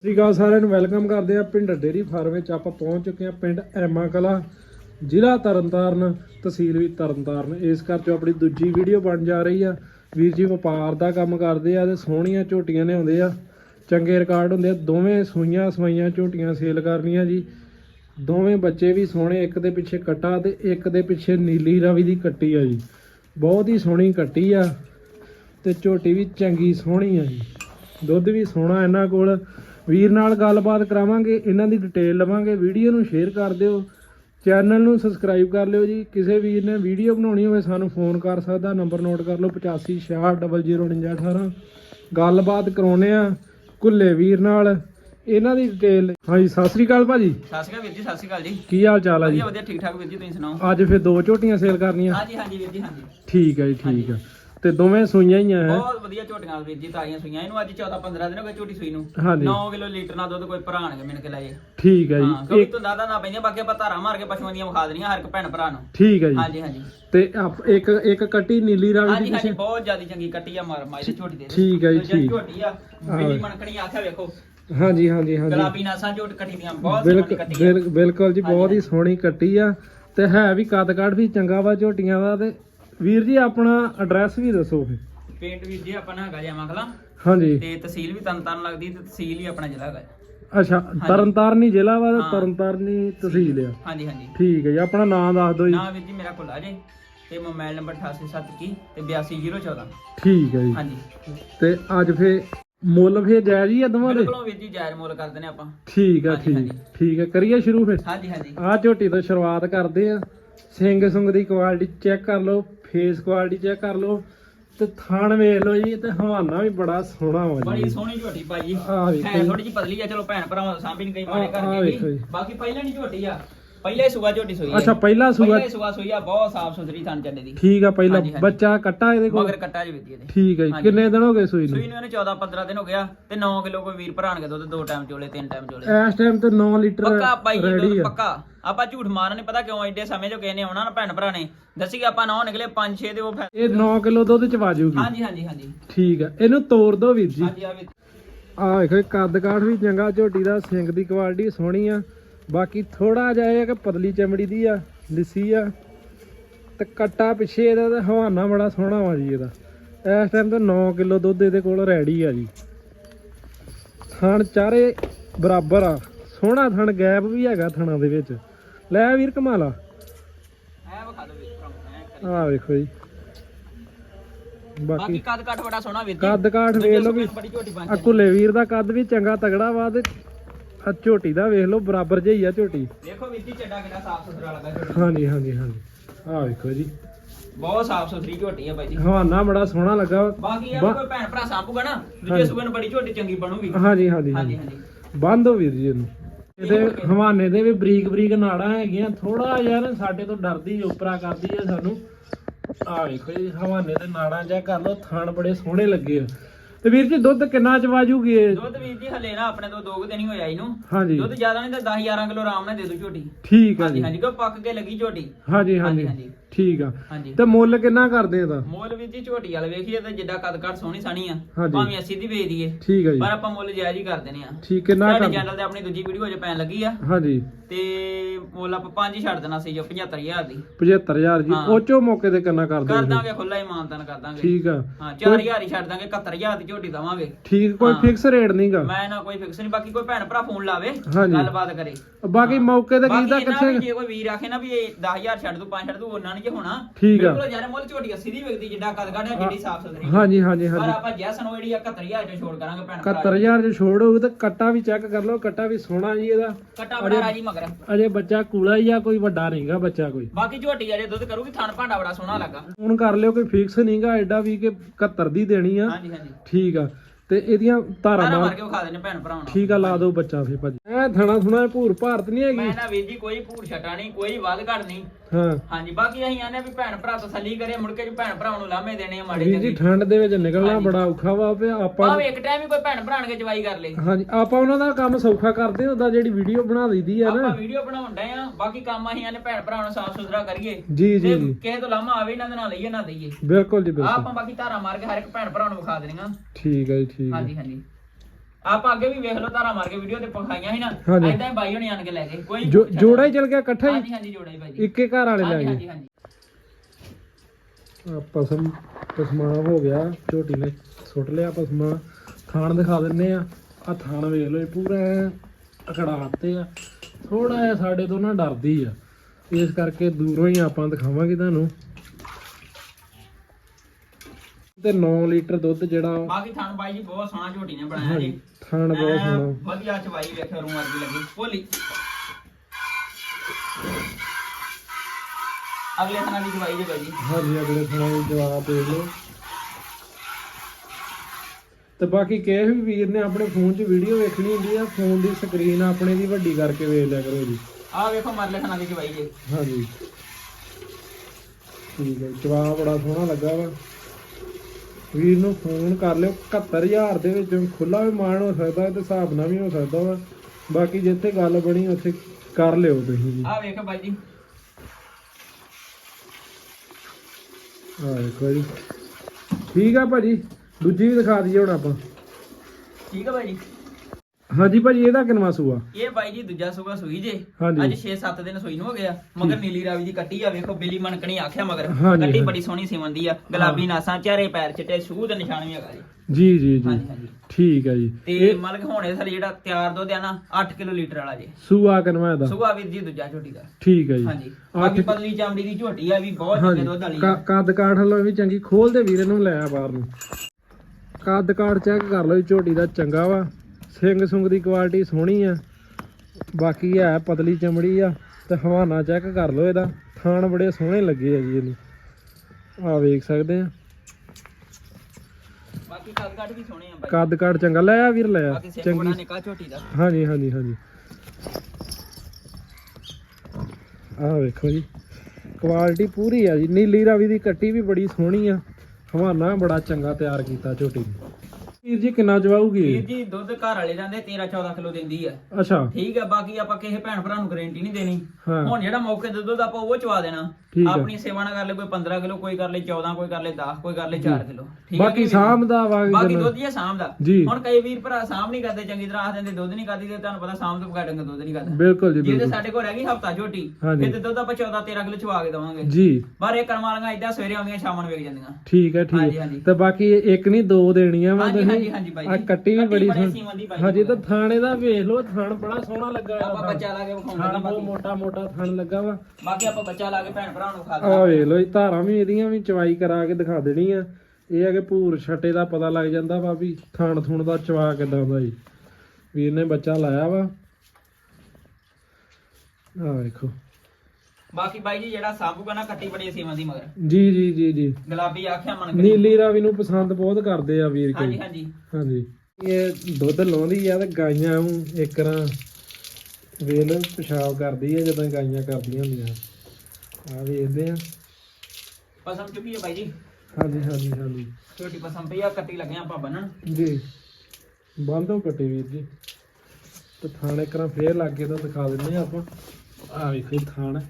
ਸਤਿ ਸ਼੍ਰੀ ਅਕਾਲ ਸਾਰਿਆਂ ਨੂੰ ਵੈਲਕਮ ਕਰਦੇ ਆ ਪਿੰਡ ਡੇਰੀ ਫਾਰਮ ਵਿੱਚ। ਆਪਾਂ ਪਹੁੰਚ ਚੁੱਕੇ ਆ ਪਿੰਡ ਐਮਾ ਕਲਾ, ਜ਼ਿਲ੍ਹਾ ਤਰਨਤਾਰਨ, ਤਹਿਸੀਲ ਵੀ ਤਰਨਤਾਰਨ। ਇਸ ਘਰ ਚੋਂ ਆਪਣੀ ਦੂਜੀ ਵੀਡੀਓ ਬਣ ਜਾ ਰਹੀ ਆ। ਵੀਰ ਜੀ, ਵਪਾਰ ਦਾ ਕੰਮ ਕਰਦੇ ਆ ਤੇ ਸੋਹਣੀਆਂ ਝੋਟੀਆਂ ਲਿਆਉਂਦੇ ਆ। ਚੰਗੇ ਰਿਕਾਰਡ ਹੁੰਦੇ ਆ। ਦੋਵੇਂ ਸੂਈਆਂ ਸਵਾਈਆਂ ਝੋਟੀਆਂ ਸੇਲ ਕਰਨੀਆਂ ਜੀ। ਦੋਵੇਂ ਬੱਚੇ ਵੀ ਸੋਹਣੇ, ਇੱਕ ਦੇ ਪਿੱਛੇ ਕੱਟਾ ਤੇ ਇੱਕ ਦੇ ਪਿੱਛੇ ਨੀਲੀ ਰਵੀ ਦੀ ਕੱਟੀ ਆ ਜੀ। ਬਹੁਤ ਹੀ ਸੋਹਣੀ ਕੱਟੀ ਆ ਤੇ ਝੋਟੀ ਵੀ ਚੰਗੀ ਸੋਹਣੀ ਆ ਜੀ। ਦੁੱਧ ਵੀ ਸੋਹਣਾ ਇਹਨਾਂ ਕੋਲ। ਵੀਰ ਨਾਲ ਗੱਲਬਾਤ ਕਰਾਵਾਂਗੇ ਇਹਨਾਂ ਦੀ ਡਿਟੇਲ ਲਵਾਂਗੇ ਵੀਡੀਓ ਨੂੰ ਸ਼ੇਅਰ ਕਰ ਦਿਓ ਚੈਨਲ ਨੂੰ ਸਬਸਕ੍ਰਾਈਬ ਕਰ ਲਿਓ ਜੀ। ਕਿਸੇ ਵੀਰ ਨੇ ਵੀਡੀਓ ਬਣਾਉਣੀ ਹੋਵੇ ਸਾਨੂੰ ਫੋਨ ਕਰ ਸਕਦਾ ਨੰਬਰ ਨੋਟ ਕਰ ਲਓ 8566000918 ਗੱਲਬਾਤ ਕਰਾਉਨੇ ਆ ਕੁੱਲੇ ਵੀਰ ਨਾਲ। ਇਹਨਾਂ ਦੀ ਡਿਟੇਲ ਹਾਂਜੀ ਸਤਿ ਸ੍ਰੀ ਅਕਾਲ ਭਾਜੀ। ਸਤਿ ਸ਼੍ਰੀ ਅਕਾਲ ਵੀਰ ਜੀ ਸਤਿ ਸ਼੍ਰੀ ਅਕਾਲ ਜੀ। ਕੀ ਹਾਲ ਚਾਲ ਆ ਜੀ? ਵਧੀਆ ਵਧੀਆ ਠੀਕ ਠਾਕ ਵੀਰ ਜੀ ਤੁਸੀਂ ਸੁਣਾਓ? ਅੱਜ ਫਿਰ ਦੋ ਝੋਟੀਆਂ ਸੇਲ ਕਰਨੀਆਂ। ਹਾਂਜੀ ਹਾਂਜੀ ਵੀਰ ਜੀ ਹਾਂਜੀ। ਠੀਕ ਹੈ ਜੀ ਠੀਕ ਹੈ ਤੇ ਦੋਵੇਂ ਸੂਈਆਂ ਹੀ ਆ ਹੈ? ਬਹੁਤ ਵਧੀਆ ਝੋਟੀਆਂ ਵੀਰ ਜੀ ਤਾਜ਼ੀਆਂ ਸੂਈਆਂ। ਇਹਨੂੰ ਅੱਜ 14 15 ਦਿਨ ਹੋ ਗਏ ਝੋਟੀ ਸੂਈ ਨੂੰ। ਹਾਂਜੀ। 9 ਕਿਲੋ ਲੀਟਰ ਨਾਲ ਦੁੱਧ ਕੋਈ ਭਰਾਣਗੇ ਮਿਣ ਕੇ ਲਾਏ। ਠੀਕ ਹੈ ਹਾਂ ਜੀ ਕਿਉਂਕਿ ਇੱਕ ਤੁੰਦਾ ਦਾ ਨਾ ਪੈਂਦੀਆਂ ਬਾਕੀ ਆਪਾਂ ਧਾਰਾਂ ਮਾਰ ਕੇ ਪਸ਼ੂਆਂ ਦੀਆਂ ਵਿਖਾ ਦੇਣੀਆਂ ਹਰ ਇੱਕ ਭੈਣ ਭਰਾ ਨੂੰ। ਠੀਕ ਹੈ ਜੀ। ਹਾਂਜੀ ਹਾਂਜੀ। ਤੇ ਆਪ- ਇੱਕ ਇੱਕ ਕੱਟੀ ਨੀਲੀ ਰੰਗ ਦੀ ਹਾਂਜੀ ਹਾਂਜੀ ਪਿੱਛੇ ਬਹੁਤ ਜ਼ਿਆਦਾ ਚੰਗੀ ਕੱਟੀ ਆ ਮਾਰ ਮਾਈ ਦੀ ਝੋਟੀ ਦੇ ਠੀਕ ਹੈ ਜੀ, ਦੂਜੀ ਠੀਕ। ਝੋਟੀ ਆ ਬਿੱਲੀ ਮਣਕਣੀ ਆਖਿਆ ਵੇਖੋ। ਹਾਂਜੀ ਹਾਂਜੀ ਹਾਂਜੀ। ਗੁਲਾਬੀ ਨਾਸਾਂ ਝੋਟ ਕੱਟੀ ਦੀਆਂ ਬਹੁਤ ਸੋਹਣੀ ਬਿਲਕੁਲ ਕੱਟੀ ਆ। ਬਿਲ- ਬਿਲਕੁਲ ਜੀ ਬਹੁਤ ਹੀ ਸੋਹਣੀ ਕੱਟੀ ਆ। ਤੇ ਹੈ ਵੀ ਕੱਦ ਕਾਠ ਵੀ ਚੰਗਾ ਵਾ ਝੋਟੀਆਂ ਦਾ ਤੇ ਵੀਰ ਜੀ ਆਪਣਾ ਐਡਰੈਸ ਵੀ ਦੱਸੋ ਫਿਰ। ਪੇਂਟ ਵੀਰ ਜੀ ਆਪਣਾ ਹੈਗਾ ਜਾਮਾ ਖਲਾ ਹਾਂਜੀ। ਤੇ ਤਹਿਸੀਲ ਵੀ ਤਨਤਨ ਲੱਗਦੀ ਤੇ ਤਹਿਸੀਲ ਹੀ ਆਪਣਾ ਜ਼ਿਲ੍ਹਾ ਹੈਗਾ। ਅੱਛਾ ਤਰਨਤਾਰਨੀ ਜ਼ਿਲ੍ਹਾ ਵਾ ਤੇ ਹਾਂ। ਤਰਨਤਾਰਨੀ ਤਹਿਸੀਲ ਆ? ਹਾਂਜੀ ਹਾਂਜੀ। ਠੀਕ ਹੈ ਜੀ ਆਪਣਾ ਨਾਮ ਦੱਸ ਦਿਓ ਜੀ। ਨਾ ਵੀਰ ਜੀ ਮੇਰਾ ਕੋਲ ਆ ਜੇ ਤੇ ਮੋਬਾਈਲ ਨੰਬਰ 8871 ਤੇ 82014 ਠੀਕ ਹੈ ਜੀ। ਹਾਂਜੀ। ਤੇ ਅੱਜ ਫੇ ਮੁੱਲ ਫੇ ਜਾਇਜ਼ ਹੀ ਆ ਦੋਵਾਂ ਦੇ? ਬਿਲਕੁਲ ਵੀਰ ਜੀ ਜਾਇਜ਼ ਮੁੱਲ ਕਰਦੇ ਨੇ ਆਪਾਂ। ਠੀਕ ਆ ਹਾਂਜੀ, ਠੀਕ। ਹਾਂਜੀ। ਠੀਕ ਹੈ ਕਰੀਏ ਸ਼ੁਰੂ ਫਿਰ? ਹਾਂਜੀ ਹਾਂਜੀ। ਆਹ ਝੋਟੀ ਤੋਂ ਸ਼ੁਰੂਆਤ ਕਰਦੇ ਆ ਸਿੰਘ ਸੁੰਗ ਦੀ ਕੁਆਲਿਟੀ ਚੈੱਕ ਕਰ ਲਓ। ਫੇਸ ਕੁਆਲਿਟੀ ਚੈੱਕ ਕਰ ਲਓ ਤੇ ਥਣ ਵੇਖ ਲਓ ਜੀ ਤੇ ਹਵਾਨਾ ਵੀ ਬੜਾ ਸੋਹਣਾ ਵਾ ਬੜੀ ਜੀ ਸੋਹਣੀ ਝੋਟੀ ਆਹ ਵੇਖੋ ਹੈ ਜੀ। ਥੋੜੀ ਜਿਹੀ ਪਤਲੀ ਆ ਚਲੋ ਭੈਣ ਭਰਾਵਾਂ ਦਾ ਸਾਂਭੀ ਕਈ ਮਾੜੇ ਜੀ। ਬਾਕੀ ਪਹਿਲਾਂ ਨਹੀਂ ਝੋਟੀ ਆ ਪਹਿਲਾਂ ਹੀ ਸੁਗਾ ਝੋਟੀ ਸੋਈ ਆ। ਅੱਛਾ ਪਹਿਲਾ ਸੂਆ ਪਹਿਲਾਂ ਹੀ ਸੁਗਾ ਸੋਈ ਆ ਬਹੁਤ ਸਾਫ਼ ਸੁਥਰੀ ਥਣ ਚੱਲੇ ਦੀ। ਠੀਕ ਆ ਪਹਿਲਾ ਹਾਂਜੀ, ਹਾਂਜੀ। ਬੱਚਾ ਕੱਟਾ ਇਹਦੇ ਕੋਲ? ਮਗਰ ਕੱਟਾ ਜੀ ਜੀ ਇਹਦੇ ਠੀਕ ਹੈ ਜੀ। ਹਾਂਜੀ। ਕਿੰਨੇ ਦਿਨ ਹੋ ਗਏ ਸੂਈ ਨੂੰ? ਸੂਈ ਨੂੰ ਇਹਨੇ 14 15 ਦਿਨ ਹੋ ਗਿਆ ਤੇ 9 ਕਿਲੋ ਕੋਈ ਵੀਰ ਭਰਾਣਗੇ ਦੁੱਧ ਦੋ ਟਾਈਮ ਚੋਲੇ ਤਿੰਨ ਟਾਈਮ ਚੋਲੇ। ਇਸ ਟਾਈਮ ਤੇ 9 ਲੀਟਰ ਪੱਕਾ ਬਾਈ ਜੀ ਰੈਡੀ ਦੁੱਧ ਆ। ਪੱਕਾ। ਆਪਾਂ ਝੂਠ ਮਾਰਨ ਨਹੀਂ ਪਤਾ ਕਿਉਂ ਐਡੇ ਸਮੇਂ ਚੋਂ ਕਿਸੇ ਨੇ ਆਉਣਾ ਨਾ ਭੈਣ ਭਰਾ ਨੇ। ਦੱਸੀ ਕਿ ਆਪਾਂ ਨੌ ਨਿਕਲੇ 5 6 ਦੇ ਉਹ ਫੈ- ਇਹ 9 ਕਿਲੋ ਦੁੱਧ ਚ ਵਾਜੂਗੀ ਹਾਂਜੀ ਹਾਂਜੀ ਹਾਂਜੀ। ਠੀਕ ਆ। ਇਹਨੂੰ ਤੋੜ ਦੋ ਵੀਰ ਜੀ। ਹਾਂਜੀ ਆ ਵੀ ਆ ਵੇਖੋ ਇਹ ਕੱਦ ਕਾਠ ਵੀ ਚੰਗਾ ਝੋਟੀ ਦਾ ਸਿੰਗ ਦੀ ਕੁਆਲਿਟੀ ਸੋਹਣੀ ਆ। ਬਾਕੀ ਥੋੜਾ ਜਿਹਾ ਇਹ ਕਿ ਪਤਲੀ ਚਮੜੀ ਦੀ ਆ ਲਿੱਸੀ ਆ ਤੇ ਕੱਟਾ ਪਿੱਛੇ ਇਹਦਾ ਤੇ ਹਵਾਨਾ ਬੜਾ ਸੋਹਣਾ ਵਾ ਜੀ ਇਹਦਾ। ਇਸ ਟਾਈਮ ਤੇ 9 ਕਿਲੋ ਦੁੱਧ ਇਹਦੇ ਕੋਲ ਰੈਡੀ ਆ ਜੀ। ਥਣ ਚਾਰੇ ਬਰਾਬਰ ਆ। ਸੋਹਣਾ ਥਣ ਗੈਪ ਵੀ ਹੈਗਾ ਥਣਾਂ ਦੇ ਵਿੱਚ। ਲੈ ਵੀਰ ਕਮਾਲਾ ਆ। ਵੇਖੋ ਜੀ। ਬਾਕੀ ਕੱਦ ਕੱਟ ਬੜਾ ਸੋਹਣਾ ਵੀਰ ਕੱਦ ਕਾਠ ਵੇਖ ਲਓ ਵੀ ਬੜੀ ਝੋਟੀ ਬਣ ਆ ਕੁੱਲੇ ਵੀਰ ਦਾ ਕੱਦ ਵੀ ਚੰਗਾ ਤਗੜਾ ਵਾ ਤੇ ਆ ਝੋਟੀ ਦਾ ਵੇਖ ਲਓ ਬਰਾਬਰ ਜਿਹੀ ਆ ਝੋਟੀ। ਦੇਖੋ ਜੀ ਚੱਡਾ ਕਿੰਨਾ ਸਾਫ਼ ਸੁਥਰਾ ਲੱਗਾ ਝੋਟੀ ਹਾਂਜੀ ਹਾਂਜੀ ਹਾਂਜੀ। ਆ ਵੇਖੋ ਜੀ। ਬਹੁਤ ਸਾਫ਼ ਸੁਥਰੀ ਝੋਟੀ ਆ ਬਾਈ ਜੀ। ਹਵਾਨਾ ਬੜਾ ਸੋਹਣਾ ਲੱਗਾ। ਬਾਕੀ ਇਹ ਬਾ- ਕੋਈ ਭੈਣ ਭਰਾ ਸਾਂਭੂਗਾ ਨਾ। ਦੂਜੇ ਸੂਬੇ ਨੂੰ ਬੜੀ ਝੋਟੀ ਚੰਗੀ ਬਣੂਗੀ। ਹਾਂਜੀ ਹਾਂਜੀ ਹਾਂਜੀ। ਬੰਦ ਹੋ ਵੀਰ ਜੀ ਇਹਨੂੰ। ਇਹਦੇ ਹਵਾਨੇ ਦੇ ਵੀ ਬਰੀਕ ਬਰੀਕ ਨਾੜਾਂ ਹੈਗੀਆਂ। ਥੋੜਾ ਯਾਰ ਸਾਡੇ ਤੋਂ ਡਰਦੀ ਉਪਰਾ ਕਰਦੀ ਹੈ ਸਾਨੂੰ। ਆ ਵੇਖੋ ਜੀ ਹਵਾਨੇ ਦੇ ਨਾੜਾਂ ਜਾਂ ਕਰ ਲਓ। ਥਣ ਬੜੇ ਸੋਹਣੇ ਲੱਗੇ ਆ। ਤੇ ਵੀਰ ਜੀ ਦੁੱਧ ਕਿੰਨਾ ਚ ਵਾਜੂਗੀ ਇਹ? ਦੁੱਧ ਵੀਰ ਜੀ ਹਲੇ ਨਾ ਆਪਣੇ ਤੋਂ ਦੋ ਕੁ ਦਿਨ ਹੀ ਹੋਇਆ ਇਹਨੂੰ। ਹਾਂਜੀ। ਦੁੱਧ ਜ਼ਿਆਦਾ ਨਹੀਂ ਤਾਂ 10 11 ਕਿਲੋ ਆਰਾਮ ਨਾਲ ਦੇ ਦੂ ਝੋਟੀ। ਠੀਕ ਆ ਹਾਂਜੀ ਜੀ। ਹਾਂਜੀ ਕੋ ਪੱਕ ਕੇ ਲੱਗੀ ਝੋਟੀ? ਹਾਂਜੀ ਹਾਂਜੀ। ਹਾਂਜੀ ਹਾਂਜੀ। ਠੀਕ ਆ। ਹਾਂਜੀ। ਤੇ ਮੁੱਲ ਕਿੰਨਾ ਕਰਦੇ ਇਹਦਾ? ਮੁੱਲ ਵੀਰ ਜੀ ਝੋਟੀ ਵਾਲੇ ਵੇਖੀਏ ਤੇ ਜਿੱਡਾ ਕੱਦ ਕੱਟ ਸੋਹਣੀ ਸਾਣੀ ਆ ਹਾਂਜੀ। ਭਾਵੇਂ 80 ਦੀ ਵੇਚ ਦਈਏ ਠੀਕ ਆ ਜੀ। ਪਰ ਆਪਾਂ ਮੁੱਲ ਜਾਇਜ਼ ਹੀ ਕਰ ਦੇਣੇ ਆ। ਠੀਕ ਕਿੰਨਾ ਸਾਡੇ ਕਰ ਚੈਨਲ ਤੇ ਆਪਣੀ ਦੂਜੀ ਵੀਡੀਓ 'ਚ ਪੈਣ ਲੱਗੀ ਆ। ਹਾਂਜੀ। ਤੇ ਮੁੱਲ ਆਪਾਂ ਪੰਜ ਹੀ ਛੱਡ ਦੇਣਾ ਸੀ ਜੋ 75000 ਦੀ। 75000 ਜੀ ਹਾਂ। ਉਹ ਚੋਂ ਮੌਕੇ ਤੇ ਕਿੰਨਾ ਕਰ ਕਰ ਦੋਗੇ ਦਾਂਗੇ ਖੁੱਲਾ ਮਾਨਤਨ ਕਰ ਦਾਂਗੇ। ਠੀਕ ਆ। ਹਾਂ 4000 ਹੀ ਛੱਡ ਦਾਂਗੇ 71000 ਦੀ ਝੋਟੀ ਦਵਾਂਗੇ। ਠੀਕ ਕੋਈ ਹਾਂ। ਫਿਕਸ ਰੇਟ ਨਹੀਂਗਾ ਮੈਂ ਨਾ ਕੋਈ ਫਿਕਸ ਨਹੀਂ ਬਾਕੀ ਕੋਈ ਭੈਣ ਭਰਾ ਫੋਨ ਲਾਵੇ ਹਾਂਜੀ। ਗੱਲਬਾਤ ਕਰੇ। ਬਾਕੀ ਮੌਕੇ ਤੇ ਬਾਕੀ ਇਹਨਾਂ ਵੀ ਕਿੱਥੇ ਜੇ ਕੋਈ ਵੀਰ ਆਖੇ ਨਾ ਵੀ ਇਹ 10000 ਛੱਡ ਦੂ 5 ਛੱਡ ਦੂ ਉਹਨਾਂ ਨਹੀਂ ਜੇ ਹੋਣਾ। ਠੀਕ ਆ। ਬਿਲਕੁਲ ਯਾਰ ਮੁੱਲ ਝੋਟੀ 80 ਦੀ ਵਿਕਦੀ ਜਿੱਡਾ ਕੱਦ ਕਾਠ ਹੈ ਜਿੱਡੀ ਸਾਫ਼ ਸੁਥਰੀ। ਹਾਂਜੀ ਹਾਂਜੀ ਪਰ ਹਾਂਜੀ ਆਪਾਂ ਜੈਸ ਨੂੰ ਜਿਹੜੀ ਆ 71000 ਚ ਛੋੜ ਕਰਾਂਗੇ ਭੈਣ ਭਰਾ 71000 ਚ ਛੋੜ ਹੋਊ ਤੇ ਕੱਟਾ ਵੀ ਚੈੱਕ ਕਰ ਲਓ ਕੱਟਾ ਵੀ ਸੋਹਣਾ ਜੀ ਇਹਦਾ। ਕਟਾ ਬੜਾ ਰਾਜੀ ਮਗਰ। ਅਜੇ ਬੱਚਾ ਕੂਲਾ ਹੀ ਆ ਕੋਈ ਵੱਡਾ ਨਹੀਂਗਾ ਬੱਚਾ ਕੋਈ। ਬਾਕੀ ਝੋਟੀ ਅਜੇ ਦੁੱਧ ਕਰੂਗੀ ਥਣ ਭਾਂਡਾ ਬੜਾ ਸੋਹਣਾ ਲੱਗਾ। ਹੁਣ ਕਰ ਲਿਓ ਕੋਈ ਫਿਕਸ ਨਹੀਂਗਾ ਐਡਾ ਵੀ ਕਿ 71 ਦੀ ਦੇਣੀ ਆ। ਹਾਂਜੀ ਹਾਂਜੀ। ਠੀਕ ਆ। ਤੇ ਇਹਦੀਆਂ ਧਾਰਾਂ ਸਾਰਾ ਮਾਰ ਮਾਰ ਕੇ ਵਿਖਾ ਦੇਣੇ ਭੈਣ ਭਰਾਵਾਂ ਨੂੰ। ਠੀਕ ਆ ਲਾ ਦਿਓ ਬੱਚਾ ਫੇ ਭਾਜੀ। ਐ ਥਣਾ ਥੁਣਾ ਭੂਰ ਭਾਰਤ ਨਹੀਂ ਹੈਗੀ। ਮੈਂ ਨਾ ਵੀਰ ਜੀ ਕੋਈ ਭੂਰ ਛਟਾ ਨਹੀਂ ਕੋਈ ਵੱਧ ਘੜ ਨਹੀਂ। ਹਾਂ। ਹਾਂਜੀ ਬਾਕੀ ਅਸੀਂ ਆਨੇ ਵੀ ਭੈਣ ਭਰਾ ਤਸੱਲੀ ਕਰੇ ਮੁੜ ਕੇ ਜੀ ਭੈਣ ਭਰਾਵਾਂ ਨੂੰ ਲਾਮੇ ਦੇਣੇ ਆ ਮਾੜੇ ਵੀਰ ਜੀ ਚੰਗੇ ਠੰਡ ਦੇ ਵਿੱਚ ਨਿਕਲਣਾ ਬੜਾ ਔਖਾ ਵਾ ਤੇ ਆਪਾਂ ਭਾਵੇਂ ਇੱਕ ਟਾਈਮ ਹੀ ਕੋਈ ਭੈਣ ਭਰਾਣਗੇ ਜਵਾਈ ਕਰ ਲੇ। ਹਾਂਜੀ ਆਪਾਂ ਉਹਨਾਂ ਦਾ ਕੰਮ ਸੌਖਾ ਕਰਦੇ ਉਹਦਾ ਜਿਹੜੀ ਵੀਡੀਓ ਬਣਾ ਦਈਦੀ ਆ ਨਾ। ਆਪਾਂ ਵੀਡੀਓ ਬਣਾਉਣ ਡਏ ਆ ਬਾਕੀ ਕੰਮ ਅਸੀਂ ਆਨੇ ਭੈਣ ਭਰਾਵਾਂ ਨੂੰ ਸਾਫ਼ ਸੁਥਰਾ ਕਰੀਏ। ਜੀ ਜੀ ਜੀ। ਕਿਸੇ ਤੋਂ ਲਾਮਾ ਆਵੇ ਇਹਨਾਂ ਦੇ ਨਾਲ ਲਈਏ ਨਾ ਦਈਏ। ਬਿਲਕੁਲ ਜੀ ਆਹ ਬਿਲਕੁਲ। ਆਪਾਂ ਬਾਕੀ ਧਾਰਾ ਮਾਰ ਕੇ ਹਰ ਇੱਕ ਭੈਣ ਭਰਾ ਨੂੰ ਵਿਖਾ ਦੇਣੀਆਂ। ਠੀਕ ਹੈ ਜੀ ਠੀਕ ਹੈ। ਹਾਂਜੀ ਹਾਂਜੀ। ਆਪਾਂ ਅੱਗੇ ਵੀ ਵੇਖ ਲਓ ਧਾਰਾ ਮਾਰ ਕੇ ਵੀਡੀਓ ਤੇ ਪਖਾਈਆਂ ਸੀ ਨਾ। ਹਾਂਜੀ। ਐਦਾਂ ਹੀ ਬਾਈ ਹੋਣੀ ਆਣ ਕੇ ਲੈ ਗਏ। ਕੋਈ ਜੋ- ਜੋੜਾ ਹੀ ਚਲ ਗਿਆ ਇਕੱਠਾ ਹੀ? ਹਾਂਜੀ ਹਾਂਜੀ ਜੋੜਾ ਹੀ ਭਾਈ ਜੀ ਇੱਕੇ ਘਰ ਵਾਲੇ ਲੈ ਹਾਂਜੀ ਗਏ। ਹਾਂਜੀ ਹਾਂਜੀ। ਆ ਪਸਮ ਪਸਮਾ ਹੋ ਗਿਆ ਝੋਟੀ ਨੇ ਸੁੱਟ ਲਿਆ ਪਸਮਾ। ਥਾਣ ਦਿਖਾ ਦਿੰਨੇ ਆ। ਆ ਥਾਣ ਵੇਖ ਲਓ ਇਹ ਪੂਰਾ ਅਕੜਾਤੇ ਆ। ਥੋੜਾ ਜਿਹਾ ਸਾਡੇ ਤੋਂ ਨਾ ਡਰਦੀ ਆ। ਇਸ ਕਰਕੇ ਦੂਰੋਂ ਹੀ ਆਪਾਂ ਦਿਖਾਵਾਂਗੇ ਤੁਹਾਨੂੰ। ਤੇ 9 ਲੀਟਰ ਦੁੱਧ ਜਿਹੜਾ ਬਾਕੀ ਥਣ ਬਾਈ ਜੀ ਬਹੁਤ ਸੋਹਣਾ ਝੋਟੀ ਨੇ ਬਣਾਇਆ ਜੀ। ਥਾਣ ਬਹੁਤ ਸੋਹਣਾ। ਵਧੀਆ ਚਵਾਈ ਵੇਖਿਓ ਰੂਮ ਵਰਗੀ ਲੱਗੀ। ਭੋਲੀ। ਅਗਲੇ ਥਾਂ ਦੀ ਚਵਾਈ ਜੀ ਬਾਈ ਜੀ। ਹਾਂਜੀ ਅਗਲੇ ਥਾਂ ਦੇ ਜਵਾਬ ਦੇ ਲਓ। ਤੇ ਬਾਕੀ ਕਿਸੇ ਵੀ ਵੀਰ ਨੇ ਆਪਣੇ ਫੋਨ 'ਚ ਵੀਡੀਓ ਵੇਖਣੀ ਹੁੰਦੀ ਆ ਫੋਨ ਦੀ ਸਕਰੀਨ ਆਪਣੇ ਦੀ ਵੱਡੀ ਕਰਕੇ ਵੇਖ ਲਿਆ ਕਰੋ ਜੀ। ਆਹ ਵੇਖੋ ਮਰਲੇ ਥਾਂ ਦੀ ਚਵਾਈ ਜੀ ਹਾਂਜੀ। ਠੀਕ ਹੈ ਜਵਾਬ ਬੜਾ ਸੋਹਣਾ ਲੱਗਾ ਵਾ। ਵੀਰ ਨੂੰ ਫੋਨ ਕਰ ਲਿਓ 71000 ਦੇ ਵਿੱਚ ਖੁੱਲਾ ਵੀ ਮਾਣ ਹੋ ਸਕਦਾ ਤੇ ਹਿਸਾਬ ਨਾਲ ਵੀ ਹੋ ਸਕਦਾ ਵਾ। ਬਾਕੀ ਜਿੱਥੇ ਗੱਲ ਬਣੀ ਉੱਥੇ ਕਰ ਲਿਓ ਤੁਸੀਂ ਜੀ ਆਹ ਵੇਖੋ ਬਾਈ ਜੀ। ਹਾਂ ਦੇਖੋ ਜੀ ਠੀਕ ਆ ਭਾਜੀ ਦੂਜੀ ਵੀ ਦਿਖਾ ਦਈਏ ਹੁਣ ਆਪਾਂ। ਠੀਕ ਹੈ ਬਾਈ ਜੀ। ਹਾਂਜੀ ਭਾਜੀ ਇਹਦਾ ਕਿੰਨਵਾ ਸੂਆ? ਇਹ ਬਾਈ ਜੀ ਦੂਜਾ ਸੁਬਾ ਸੂਈ ਜੇ। ਹਾਂਜੀ। ਅੱਜ 6-7 ਦਿਨ ਸੂਈ ਨੂੰ ਹੋ ਗਿਆ ਮਗਰ ਨੀਲੀ ਰਾਵੀ ਦੀ ਕੱਟੀ ਆ ਵੇਖੋ ਬਿੱਲੀ ਮਨਕਣੀ ਆਖਿਆ ਮਗਰ। ਹਾਂਜੀ, ਕੱਟੀ ਹਾਂਜੀ। ਬੜੀ ਸੋਹਣੀ ਸੀਮਨ ਦੀ ਆ। ਗੁਲਾਬੀ ਨਾਸਾਂ ਚਿਹਰੇ ਪੈਰ ਚਿੱਟੇ ਸ਼ੂ ਦੇ ਨਿਸ਼ਾਨ ਵੀ ਹੈਗਾ ਜੀ ਜੀ ਜੀ। ਜੀ ਹਾਂਜੀ ਹਾਂਜੀ। ਠੀਕ ਹੈ ਜੀ। ਤੇ ਮਲਕ ਹੋਣੇ ਸਰ ਜਿਹੜਾ ਤਿਆਰ ਦੁੱਧ ਆ ਨਾ 8 ਕਿਲੋ ਲੀਟਰ ਵਾਲਾ ਜੇ। ਸੂਆ ਕਿੰਨਵਾ ਇਹਦਾ? ਸੁਗਾ ਵੀਰ ਜੀ ਦੂਜਾ ਝੋਟੀ ਦਾ। ਠੀਕ ਹੈ ਜੀ। ਹਾਂਜੀ। ਬਾਕੀ ਅੱਠ ਪਤਲੀ ਚਾਮੜੀ ਦੀ ਝੋਟੀ ਆ ਵੀ ਬਹੁਤ ਚੰਗੇ ਦੁੱਧ ਵਾਲੀ ਆ। ਕ- ਕੱਦ ਕਾਠ ਵੱਲੋਂ ਵੀ ਚੰਗੀ। ਖੋਲ ਦੇ ਵੀਰੇ ਨੂੰ ਲੈ ਆ ਬਾਹਰ ਨੂੰ। ਕੱਦ ਕਾਠ ਚੈੱਕ ਕਰ ਲਓ ਝੋਟੀ ਦਾ ਚੰਗਾ ਵਾ। ਸਿੰਘ ਸੁੰਗ ਦੀ ਕੁਆਲਿਟੀ ਸੋਹਣੀ ਆ। ਬਾਕੀ ਹੈ ਪਤਲੀ ਚਮੜੀ ਆ ਤੇ ਹਵਾਨਾ ਚੈੱਕ ਕਰ ਲਓ ਇਹਦਾ। ਥਾਣ ਬੜੇ ਸੋਹਣੇ ਲੱਗੇ ਆ ਜੀ ਇਹਨੂੰ। ਆ ਵੇਖ ਸਕਦੇ ਆ। ਬਾਕੀ ਕੱਦ ਕੱਟ ਵੀ ਸੋਹਣੇ ਆ ਬਾਈ। ਕੱਦ ਕਾਠ ਚੰਗਾ ਲੈ ਆ ਵੀਰ ਲੈ ਆ ਬਾਕੀ ਸਿੰਘ ਬੜਾ ਚੰਗੀ ਨਿੱਕਾ ਝੋਟੀ ਦਾ। ਹਾਂਜੀ ਹਾਂਜੀ ਹਾਂਜੀ। ਆਹ ਵੇਖੋ ਜੀ। ਕੁਆਲਿਟੀ ਪੂਰੀ ਆ ਜੀ। ਨੀਲੀ ਰਾਵੀ ਦੀ ਕੱਟੀ ਵੀ ਬੜੀ ਸੋਹਣੀ ਆ। ਹਵਾਨਾ ਬੜਾ ਚੰਗਾ ਤਿਆਰ ਕੀਤਾ ਝੋਟੀ ਨੇ। ਵੀਰ ਜੀ ਕਿੰਨਾ ਜਵਾਊਗੀ? ਵੀਰ ਜੀ ਦੁੱਧ ਘਰ ਵਾਲੇ ਜਾਂਦੇ 13 14 ਕਿਲੋ ਦਿੰਦੀ ਆ। ਅੱਛਾ। ਠੀਕ ਆ ਬਾਕੀ ਆਪਾਂ ਕਿਸੇ ਭੈਣ ਭਰਾ ਨੂੰ ਗਾਰੰਟੀ ਨਹੀਂ ਦੇਣੀ। ਹਾਂ। ਹੁਣ ਜਿਹੜਾ ਮੌਕੇ ਤੇ ਦੁੱਧ ਆਪਾਂ ਉਹ ਚਵਾ ਦੇਣਾ। ਠੀਕ ਆ। ਆਪਣੀ ਸੇਵਾ ਨਾ ਕਰ ਲੈ ਕੋਈ 15 ਕਿਲੋ ਕੋਈ ਕਰ ਲੈ 14 ਕੋਈ ਕਰ ਲੈ 10 ਕੋਈ ਕਰ ਲੈ 4 ਕਿਲੋ। ਠੀਕ ਆ ਬਾਕੀ ਕਿ ਨਹੀਂ? ਸਾਂਭ ਦਾ ਵਾ ਬਾਕੀ ਦੁੱਧ ਆ ਸ਼ਾਮ ਦਾ। ਜੀ। ਹੁਣ ਕਈ ਵੀਰ ਭਰਾ ਸਾਂਭ ਨਹੀਂ ਕਰਦੇ ਚੰਗੀ ਤਰ੍ਹਾਂ ਆਖ ਦਿੰਦੇ ਦੁੱਧ ਨਹੀਂ ਕਰਦੀ ਤੇ ਤੁਹਾਨੂੰ ਪਤਾ ਸ਼ਾਮ ਤੋਂ ਬਗੈਰ ਡੰਗ ਦੁੱਧ ਨਹੀਂ ਕਰਦਾ ਬਿਲਕੁਲ ਜੀ ਜੇ ਤੇ ਬਿਲਕੁਲ। ਸਾਡੇ ਕੋਲ ਰਹਿ ਗਈ ਹਫਤਾ ਝੋਟੀ ਹਾਂਜੀ। ਫਿਰ ਤੇ ਦੁੱਧ ਆਪਾਂ 14 13 ਕਿਲੋ ਚਵਾ ਕੇ ਦਵਾਂਗੇ। ਜੀ। ਪਰ ਇਹ ਕਰਮ ਵਾਲੀਆਂ ਇਦਾਂ ਸਵੇਰੇ ਆਉਂਦੀਆਂ ਸ਼ਾਮਾਂ ਨੂੰ ਵੇਚ ਜਾਂਦੀਆਂ। ਠੀਕ ਹੈ ਠੀਕ। ਹਾਂਜੀ, ਹਾਂਜੀ। ਤੇ ਬਾਕੀ ਇੱਕ ਨਹੀਂ ਦੋ ਦੇਣੀਆਂ ਵਾ ਹਾਂਜੀ ਹਾਂਜੀ ਹਾਂਜੀ ਬਾਈ ਆ ਜੀ। ਕੱਟੀ ਵੀ ਬੜੀ ਬੜੇ ਸੋਹਣੀ। ਬਾਈ ਹਾਂਜੀ। ਤਾਂ ਥਾਣੇ ਦਾ ਵੇਖ ਲਓ ਥਾਣ ਬੜਾ ਸੋਹਣਾ ਲੱਗਾ ਇਹਦਾ ਆਪਾਂ ਥਾਣ। ਬੱਚਾ ਲਾ ਕੇ ਵਿਖਾਉਂਦੇ ਥਾਣ ਬਹੁਤ ਬਾਕੀ ਮੋਟਾ ਮੋਟਾ ਥਣ ਲੱਗਾ ਵਾ। ਬਾਕੀ ਆਪਾਂ ਬੱਚਾ ਲਾ ਕੇ ਭੈਣ ਭਰਾ ਨੂੰ ਖਾ ਆ ਵੇਖ ਲਓ ਜੀ ਧਾਰਾਂ ਵੀ ਇਹਦੀਆਂ ਵੀ ਚਵਾਈ ਕਰਾ ਕੇ ਦਿਖਾ ਦੇਣੀ ਆ ਇਹ ਆ ਕਿ ਭੂਰ ਛੱਟੇ ਦਾ ਪਤਾ ਲੱਗ ਜਾਂਦਾ ਵਾ ਵੀ ਥਾਣ ਥੁਣ ਦਾ ਚਵਾ ਕਿਦਾਂ ਦਾ ਜੀ। ਵੀਰ ਨੇ ਬੱਚਾ ਲਾਇਆ ਵਾ। ਆ ਵੇਖੋ। ਬਾਕੀ ਬਾਈ ਜੀ ਜਿਹੜਾ ਸਾਬੂਗਾ ਨਾ ਕੱਟੀ ਬੜੀ ਸੀਮਨ ਦੀ ਮਗਰ। ਜੀ ਜੀ ਜੀ ਜੀ। ਗੁਲਾਬੀ ਆਖਿਆ ਮਨ ਕਰੀ ਨੀਲੀ ਰਾਵੀ ਨੂੰ ਪਸੰਦ ਬਹੁਤ ਕਰਦੇ ਆ ਵੀਰ ਹਾਂਜੀ ਕਈ। ਹਾਂਜੀ ਹਾਂਜੀ। ਇਹ ਦੁੱਧ ਲਾਉਂਦੀ ਆ ਤੇ ਗਾਈਆਂ ਨੂੰ ਇੱਕ ਤਰ੍ਹਾਂ ਵੇਲ ਪਿਸ਼ਾਬ ਕਰਦੀ ਆ ਜਦੋਂ ਗਾਈਆਂ ਕਰਦੀਆਂ ਹੁੰਦੀਆਂ। ਆ ਵੇਖਦੇ ਆ। ਪਸਮ ਚੁੱਕੀ ਹੈ ਬਾਈ ਜੀ? ਹਾਂਜੀ ਹਾਂਜੀ ਹਾਂਜੀ। ਛੋਟੀ ਪਸਮ ਪਈ ਆ ਕੱਟੀ ਲੱਗੇ ਆਪਾਂ ਬੰਨਣ। ਜੀ। ਬੰਦੋ ਕੱਟੇ ਵੀਰ ਜੀ। ਤੇ ਥਾਣੇ ਕਰਾਂ ਫੇਰ ਲੱਗੇ ਤਾਂ ਦਿਖਾ ਦਿੰਦੇ ਆ ਆਪਾਂ। ਆ ਵੇਖੋ ਥਾਣ।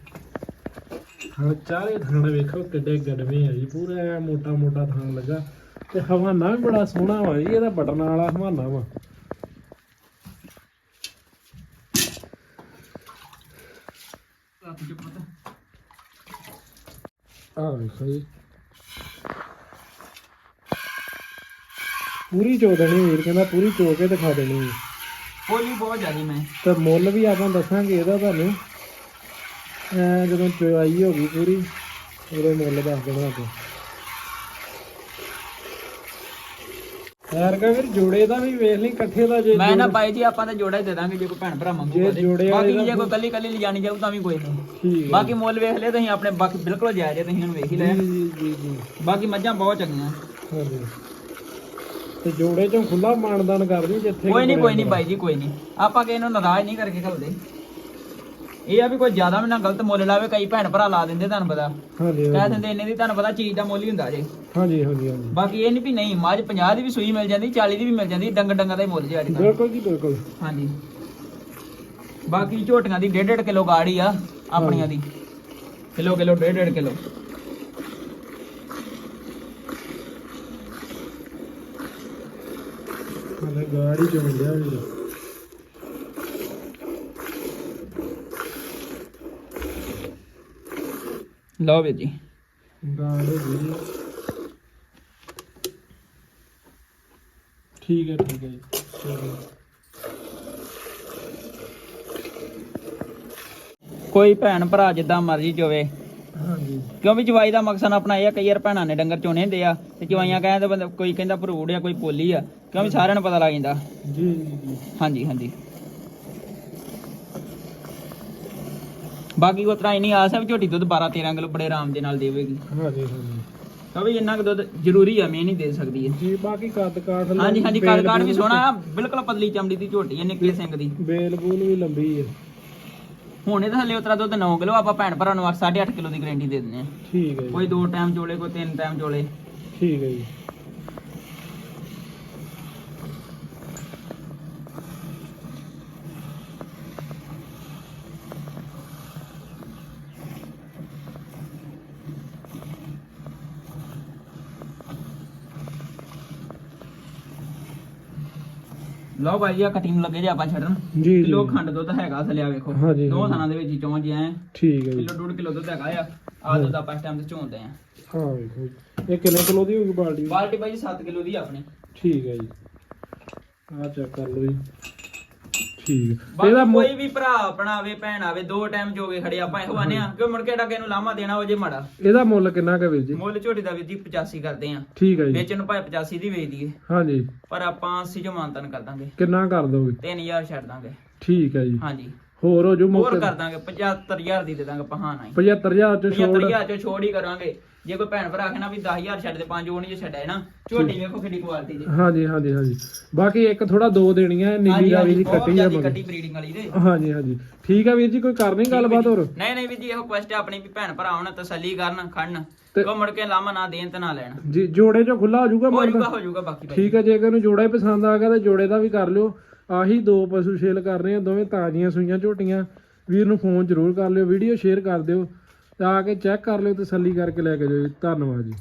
ਹਾਂ ਚਾਰੇ ਥਾਣ ਵੇਖੋ ਕਿੱਡੇ ਗੜਵੇਂ ਆ ਜੀ ਪੂਰਾ ਮੋਟਾ ਮੋਟਾ ਥਾਣ ਲੱਗਾ। ਤੇ ਹਵਾਨਾ ਵੀ ਬੜਾ ਸੋਹਣਾ ਵਾ ਜੀ ਇਹਦਾ ਬਟਨ ਵਾਲਾ ਹਵਾਨਾ ਵਾ। ਆ ਵੇਖੋ ਜੀ। ਪੂਰੀ ਚੋ ਦੇਣੀ ਵੀਰ ਕਹਿੰਦਾ ਪੂਰੀ ਚੋ ਕੇ ਦਿਖਾ ਦੇਣੀ। ਹੈ। ਬੋਲੀ ਬਹੁਤ ਜ਼ਿਆਦੀ ਮੈਂ। ਤੇ ਮੁੱਲ ਵੀ ਆਪਾਂ ਦੱਸਾਂਗੇ ਇਹਦਾ ਤੁਹਾਨੂੰ। ਐ ਜਦੋਂ ਚੁਆਈ ਹੋ ਗਈ ਪੂਰੀ ਉਹਦੇ ਮੁੱਲ ਦੱਸ ਦੇਣਾ ਆਪਾਂ ਯਾਰ ਕਾ ਫਿਰ ਜੋੜੇ ਦਾ ਵੀ ਵੇਖ ਲਈ ਇਕੱਠੇ ਦਾ ਜੇ ਮੈਂ ਨਾ ਬਾਈ ਜੀ ਆਪਾਂ ਤਾਂ ਜੋੜਾ ਹੀ ਦੇ ਦਾਂਗੇ ਜੇ ਕੋਈ ਭੈਣ ਭਰਾ ਮੰਗੂਗਾ ਜੇ ਤੇ। ਜੋੜੇ ਬਾਕੀ ਜੇ ਕੋਈ ਕੱਲੀ ਕੱਲੀ ਲਿਜਾਣੀ ਜਾਊ ਤਾਂ ਵੀ ਕੋਈ ਨਹੀਂ। ਬਾਕੀ ਮੁੱਲ ਵੇਖ ਲਿਆ ਤੁਸੀਂ ਆਪਣੇ ਬਾਕੀ ਬਿਲਕੁਲ ਜਾਇਜ਼ ਹੈ ਤੁਸੀਂ ਹੁਣ ਵੇਖ ਹੀ ਲਿਆ। ਜੀ ਜੀ ਜੀ ਬਾਕੀ ਮੱਝਾਂ ਬਹੁਤ ਚੰਗੀਆਂ। ਤੇ ਜੋੜੇ ਚੋਂ ਖੁੱਲਾ ਮਾਨਦਾਨ ਕਰਦੀ ਜਿੱਥੇ ਕੋਈ ਨਹੀਂ ਕੋਈ ਨਹੀਂ ਬਾਈ ਜੀ ਕੋਈ ਨਹੀਂ। ਆਪਾਂ ਕਿਸੇ ਨੂੰ ਨਾਰਾਜ਼ ਨਹੀਂ ਕਰਕੇ ਖਲਦੇ ਇਹ ਆ ਵੀ ਕੋਈ ਜ਼ਿਆਦਾ ਵੀ ਨਾ ਗਲਤ ਮੁੱਲ ਲਾਵੇ ਕਈ ਭੈਣ ਭਰਾ ਲਾ ਦਿੰਦੇ ਤੁਹਾਨੂੰ ਪਤਾ। ਹਾਂਜੀ ਕਹਿ ਦਿੰਦੇ ਇੰਨੇ ਦੀ ਤੁਹਾਨੂੰ ਪਤਾ ਚੀਜ਼ ਦਾ ਮੁੱਲ ਹੀ ਹੁੰਦਾ ਜੇ। ਹਾਂਜੀ ਹਾਂਜੀ ਹਾਂਜੀ। ਬਾਕੀ ਇਹ ਨਹੀਂ ਵੀ ਨਹੀਂ ਮੱਝ 50 ਦੀ ਵੀ ਸੂਈ ਮਿਲ ਜਾਂਦੀ 40 ਦੀ ਵੀ ਮਿਲ ਜਾਂਦੀ ਡੰਗ ਡੰਗਾ ਦਾ ਹੀ ਮੁੱਲ ਜੇ ਅੱਜ ਕੱਲ੍ਹ। ਬਿਲਕੁਲ ਜੀ ਬਿਲਕੁਲ। ਹਾਂਜੀ। ਬਾਕੀ ਝੋਟੀਆਂ ਦੀ 1.5 ਕਿਲੋ ਗਾੜੀ ਆ ਆਪਣੀਆਂ ਦੀ। Kilo kilo 1.5 kilo. ਗਾੜੀ ਚ ਮੁੰਡਿਆ ਵੀਰ ਲਓ ਵੀਰ ਜੀ ਗਾੜ ਹੋ ਗਈ ਠੀਕ ਹੈ ਠੀਕ ਹੈ ਜੀ ਚਲੋ। ਕੋਈ ਭੈਣ ਭਰਾ ਜਿੱਦਾਂ ਮਰਜ਼ੀ ਚੋਵੇ ਹਾਂਜੀ ਕਿਉਂ ਵੀ ਚਵਾਈ ਦਾ ਮਕਸਦ ਆਪਣਾ ਇਹ ਆ ਕਈ ਵਾਰ ਭੈਣਾਂ ਨੇ ਡੰਗਰ ਚੋਣੇ ਹੁੰਦੇ ਆ ਤੇ ਚਵਾਈਆਂ ਕਹਿੰਦੇ ਬੰਦਾ ਕੋਈ ਕਹਿੰਦਾ ਭਰੂੜ ਆ ਕੋਈ ਪੋਲੀ ਆ ਕਿਉਂ ਵੀ ਸਾਰਿਆਂ ਨੂੰ ਪਤਾ ਲੱਗ ਜਾਂਦਾ ਜੀ ਜੀ ਜੀ ਹਾਂਜੀ ਹਾਂਜੀ ਬਾਕੀ ਹੀ ਨਹੀਂ ਆਸ ਹੈ ਵੀ ਝੋਟੀ ਦੁੱਧ 12 13 ਕਿਲੋ ਬੜੇ ਆਰਾਮ ਦੇ ਨਾਲ ਦੇਵੇਗੀ। ਹਾਂਜੀ ਹਾਂਜੀ। ਤਾਂ ਵੀ ਇੰਨਾ ਕੁ ਦੁੱਧ ਜ਼ਰੂਰੀ ਆ ਮੈਂ ਨਹੀਂ ਦੇ ਸਕਦੀ ਹੈ ਜੀ ਬਾਕੀ ਕੱਦ ਕਾਠ ਹਾਂਜੀ ਹਾਂਜੀ ਕਾਰਡ ਕਾਰਡ ਵੀ ਸੋਹਣਾ ਆ ਬਿਲਕੁਲ ਪਤਲੀ ਚਮੜੀ ਦੀ ਝੋਟੀ ਹੈ ਨਿੱਕੇ ਸਿੰਘ ਦੀ। ਬੇਲ ਬੂਲ ਵੀ ਲੰਬੀ ਹੈ। ਹੁਣ ਇਹਦੇ ਥੱਲੇ ਉਤਰਾ ਦੁੱਧ 9 ਕਿਲੋ ਆਪਾਂ ਭੈਣ ਭਰਾ ਨੂੰ 8.5 ਕਿਲੋ ਦੀ ਗਾਰੰਟੀ ਦੇ ਦਿੰਦੇ ਆ ਠੀਕ ਹੈ ਕੋਈ ਦੋ ਟਾਈਮ ਚੋਲੇ ਕੋਈ ਤਿੰਨ ਟਾਈਮ ਚੋਲੇ ਠੀਕ ਹੈ ਜੀ। ਲਓ ਭਾਈ ਜੀ ਆ ਕਟਿੰਗ ਲੱਗੇ ਜੇ ਆਪਾਂ ਛੱਡਣ। ਜੀ ਕਿਲੋ ਖੰਡ ਦੁੱਧ ਹੈਗਾ ਥੱਲੇ ਆ ਵੇਖੋ। ਹਾਂਜੀ, ਦੋ ਹਾਂਜੀ। ਥਾਣਾ ਦੇ ਵਿੱਚ ਚੌਂ ਜੇ ਐ। ਠੀਕ ਹੈ ਜੀ। ਕਿਲੋ ਡੂਢ ਕਿਲੋ ਦੁੱਧ ਹੈਗਾ ਆ। ਆ ਦੁੱਧ ਆਪਾਂ ਇਸ ਟਾਈਮ ਤੇ ਝੋਂਦੇ ਆ। ਹਾਂ ਵੇਖੋ ਜੀ। ਇਹ ਕਿੰਨੇ ਕਿਲੋ ਦੀ ਹੋਊਗੀ ਬਾਲਟੀ? ਬਾਲਟੀ ਭਾਈ 7 ਕਿਲੋ ਦੀ ਆ ਆਪਣੀ। ਠੀਕ ਹੈ ਜੀ। ਆ ਚੈੱਕ ਕਰ ਲਓ ਜੀ। ਠੀਕ ਬਾਕੀ ਇਹਦਾ ਕੋਈ ਵੀ ਭਰਾ ਆਪਣਾ ਆਵੇ ਭੈਣ ਆਵੇ ਦੋ ਟਾਈਮ ਜੋਗੇ ਖੜੇ ਆਪਾਂ ਇਹੋ ਆਨੇ ਆ। ਕਿ ਮੁੜ ਕੇ ਡਾਕੇ ਨੂੰ ਲਾਮਾ ਦੇਣਾ ਹੋ ਜੇ ਮਾੜਾ। ਇਹਦਾ ਮੁੱਲ ਕਿੰਨਾ ਕੁ ਵੀਰ ਜੀ? ਮੁੱਲ ਝੋਟੀ ਦਾ ਵੀਰ ਜੀ 85 ਕਰਦੇ ਆ। ਠੀਕ ਹੈ ਜੀ। ਵੇਚਣ ਨੂੰ ਭਾਵੇਂ 85 ਦੀ ਵੇਚ ਦਈਏ। ਹਾਂਜੀ। ਪਰ ਆਪਾਂ 80 ਜੋ ਮਾਨਤਨ ਕਰ ਦਾਂਗੇ। ਕਿੰਨਾ ਕਰ ਦੋਗੇ? 3000 ਛੱਡ ਦਾਂਗੇ। ਠੀਕ ਹੈ ਜੀ। ਹਾਂਜੀ। ਹੋਰ ਹੋ ਜੋ ਹੋਰ ਮੌਕੇ ਕਰ ਦਾਂਗੇ 75000 ਦੀ ਦੇ ਦਾਂਗੇ ਪਹਾਣਾ ਹੀ 75000 ਚ ਛੋੜ। 75000 ਚੋਂ ਛੋੜ ਹੀ ਕਰਾਂਗੇ। ਜੇ ਕੋਈ ਭੈਣ ਭਰਾ ਆਖਣਾ ਵੀ 10000 ਛੱਡ ਦੇ ਪੰਜ ਉਹ ਨਹੀਂ ਛੱਡਿਆ ਨਾ ਝੋਟੀ ਵੇਖੋ ਕਿੰਨੀ ਕੁਆਲਿਟੀ ਦੀ ਹਾਂਜੀ ਹਾਂਜੀ ਹਾਂਜੀ। ਬਾਕੀ ਇੱਕ ਥੋੜਾ ਦੋ ਦੇਣੀਆਂ ਨੀਲੀ ਰਾਵੀ ਦੀ ਬਹੁਤ ਕੱਟੀ ਆ ਮਗਰ। ਕੱਟੀ ਬਰੀਡਿੰਗ ਵਾਲੀ ਦੇ। ਹਾਂਜੀ ਹਾਂਜੀ। ਠੀਕ ਆ ਵੀਰ ਜੀ ਕੋਈ ਕਰਨੀ ਗੱਲਬਾਤ ਹੋਰ? ਨਹੀਂ ਨਹੀਂ ਵੀ ਜੀ ਇਹੋ ਕੁਐਸਟ ਆਪਣੀ ਵੀ ਭੈਣ ਭਰਾ ਆਉਣ ਤਸੱਲੀ ਕਰਨ ਖੜਨ। ਕੋ ਮੁੜ ਕੇ ਲਾਮਾ ਨਾ ਦੇਣ ਤੇ ਨਾ ਲੈਣ। ਜੀ ਜੋੜੇ ਚੋਂ ਖੁੱਲਾ ਹੋ ਜਾਊਗਾ ਹੋ ਜਾਊਗਾ ਹੋ ਜਾਊਗਾ ਬਾਕੀ ਠੀਕ ਹੈ ਜੇ। ਕਿਸੇ ਨੂੰ ਜੋੜਾ ਹੀ ਪਸੰਦ ਆ ਗਿਆ ਤਾਂ ਜੋੜੇ ਦਾ ਵੀ ਕਰ ਲਿਓ। ਆਹੀ ਦੋ ਪਸ਼ੂ ਸੇਲ ਕਰ ਰਹੇ ਆ ਦੋਵੇਂ ਤਾਜ਼ੀਆਂ ਸੂਈਆਂ ਝੋਟੀਆਂ। ਵੀਰ ਨੂੰ ਫੋਨ ਜ਼ਰੂਰ ਕਰ ਲਿਓ ਵੀਡੀਓ ਸ਼ੇਅਰ ਕਰ ਦਿਓ। ਤਾਂ ਆ ਕੇ ਚੈੱਕ ਕਰ ਲਿਓ ਤਸੱਲੀ ਕਰਕੇ ਲੈ ਕੇ ਜਾਓ ਜੀ। ਧੰਨਵਾਦ ਜੀ